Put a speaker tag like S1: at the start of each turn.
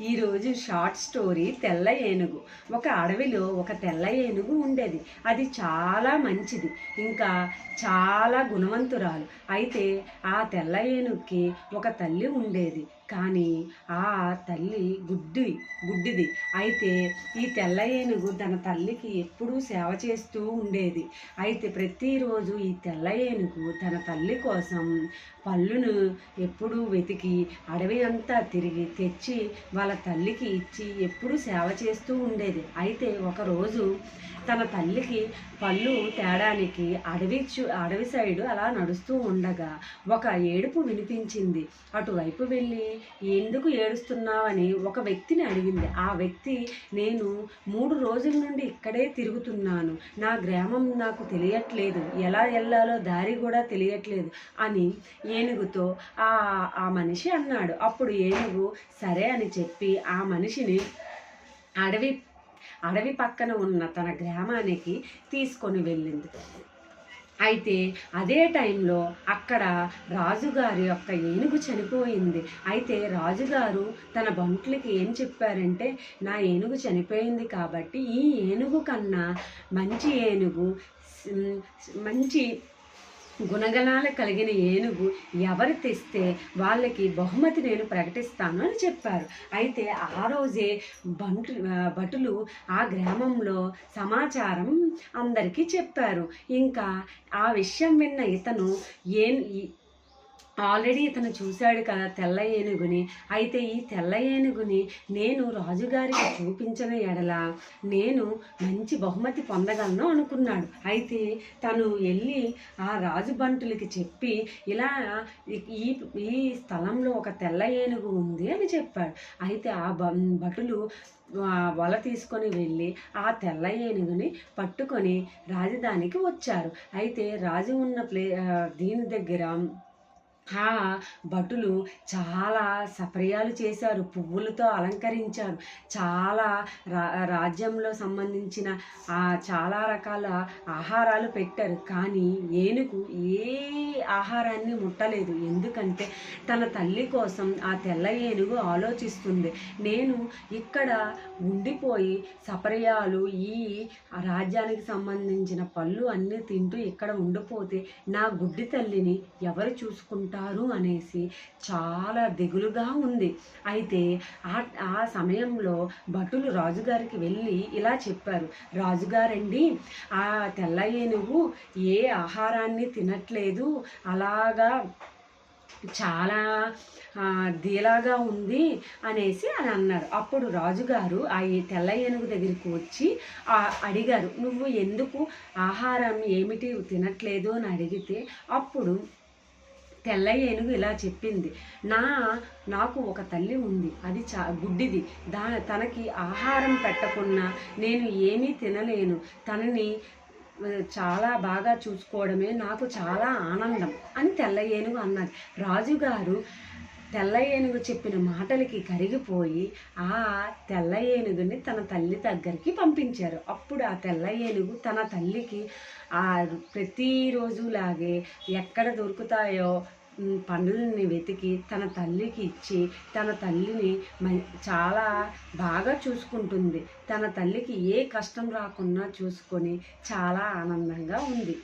S1: ఈరోజు short story తెల్ల ఏనుగు. ఒక అడవిలో ఒక తెల్ల ఏనుగు ఉండేది. అది చాలా మంచిది. ఇంకా చాలా గుణవంతురాలు. అయితే ఆ తెల్ల ఏనుగుకి ఒక తల్లి ఉండేది. కానీ ఆ తల్లి గుడ్డి గుడ్డిది. అయితే ఈ తెల్ల ఏనుగు తన తల్లికి ఎప్పుడూ సేవ చేస్తూ ఉండేది. అయితే ప్రతిరోజు ఈ తెల్ల ఏనుగు తన తల్లి కోసం పళ్ళును ఎప్పుడూ వెతికి అడవి అంతా తిరిగి తెచ్చి వాళ్ళ తల్లికి ఇచ్చి ఎప్పుడూ సేవ చేస్తూ ఉండేది. అయితే ఒకరోజు తన తల్లికి పళ్ళు తేడానికి అడవి చు అడవి సైడు అలా నడుస్తూ ఉండగా ఒక ఏడుపు వినిపించింది. అటువైపు వెళ్ళి ఎందుకు ఏడుస్తున్నావని ఒక వ్యక్తిని అడిగింది. ఆ వ్యక్తి నేను మూడు రోజుల నుండి ఇక్కడే తిరుగుతున్నాను. నా గ్రామం నాకు తెలియట్లేదు. ఎలా వెళ్ళాలో దారి కూడా తెలియట్లేదు అని ఏనుగుతో ఆ ఆ మనిషి అన్నాడు. అప్పుడు ఏనుగు సరే అని చెప్పి ఆ మనిషిని అడవి అడవి పక్కన ఉన్న తన గ్రామానికి తీసుకొని వెళ్ళింది. అయితే అదే టైంలో అక్కడ రాజుగారి యొక్క ఏనుగు చనిపోయింది. అయితే రాజుగారు తన బంట్లకి ఏం చెప్పారంటే నా ఏనుగు చనిపోయింది కాబట్టి ఈ ఏనుగు కన్నా మంచి ఏనుగు మంచి గుణగణాలు కలిగిన ఏనుగు ఎవరు తెస్తే వాళ్ళకి బహుమతి నేను ప్రకటిస్తాను అని చెప్పారు. అయితే ఆ రోజే బంటు భటులు ఆ గ్రామంలో సమాచారం అందరికీ చెప్పారు. ఇంకా ఆ విషయం విన్న ఇతను ఏ ఆల్రెడీ ఇతను చూశాడు కదా తెల్ల ఏనుగుని అయితే ఈ తెల్ల ఏనుగుని నేను రాజుగారికి చూపించిన ఎడల నేను మంచి బహుమతి పొందగలను అనుకున్నాడు. అయితే తను వెళ్ళి ఆ రాజు బంటులకి చెప్పి ఇలా ఈ- ఈ స్థలంలో ఒక తెల్ల ఏనుగు ఉంది అని చెప్పాడు. అయితే ఆ బ- భటులు వల తీసుకొని వెళ్ళి ఆ తెల్ల ఏనుగుని పట్టుకొని రాజధానికి వచ్చారు. అయితే రాజు ఉన్న ప్లే దీని దగ్గర ఆ భటులు చాలా సపర్యాలు చేశారు పువ్వులతో అలంకరించారు. చాలా రా రాజ్యంలో సంబంధించిన ఆ చాలా రకాల ఆహారాలు పెట్టారు. కానీ ఏనుగు ఏ ఆహారాన్ని ముట్టలేదు. ఎందుకంటే తన తల్లి కోసం ఆ తెల్ల ఏనుగు ఆలోచిస్తుంది. నేను ఇక్కడ ఉండిపోయి సపర్యాలు ఈ రాజ్యానికి సంబంధించిన పళ్ళు అన్నీ తింటూ ఇక్కడ ఉండిపోతే నా గుడ్డి తల్లిని ఎవరు చూసుకుంటారు? అనేసి చాలా దిగులుగా ఉంది. అయితే ఆ ఆ సమయంలో భటులు రాజుగారికి వెళ్ళి ఇలా చెప్పారు. రాజుగారండి ఆ తెల్ల ఏనుగు ఏ ఆహారాన్ని తినట్లేదు అలాగా చాలా దీలాగా ఉంది అనేసి అని అన్నారు. అప్పుడు రాజుగారు ఆ తెల్ల ఏనుగు దగ్గరికి వచ్చి అడిగారు. నువ్వు ఎందుకు ఆహారం ఏమిటి తినట్లేదు అని అడిగితే అప్పుడు తెల్ల ఏనుగు ఇలా చెప్పింది నా నాకు ఒక తల్లి ఉంది అది చా గుడ్డిది. దా తనకి ఆహారం పెట్టకున్నా నేను ఏమీ తినలేను. తనని చాలా బాగా చూసుకోవడమే నాకు చాలా ఆనందం అని తెల్ల ఏనుగు అన్నది. రాజుగారు తెల్ల ఏనుగు చెప్పిన మాటలకి కరిగిపోయి ఆ తెల్ల ఏనుగుని తన తల్లి దగ్గరికి పంపించారు. అప్పుడు ఆ తెల్ల ఏనుగు తన తల్లికి ఆ ప్రతిరోజులాగే ఎక్కడ దొరుకుతాయో పనులని పండ్లని వెతికి తన తల్లికి ఇచ్చి తన తల్లిని మ- చాలా బాగా చూసుకుంటుంది. తన తల్లికి ఏ కష్టం రాకుండా చూసుకొని చాలా ఆనందంగా ఉంది.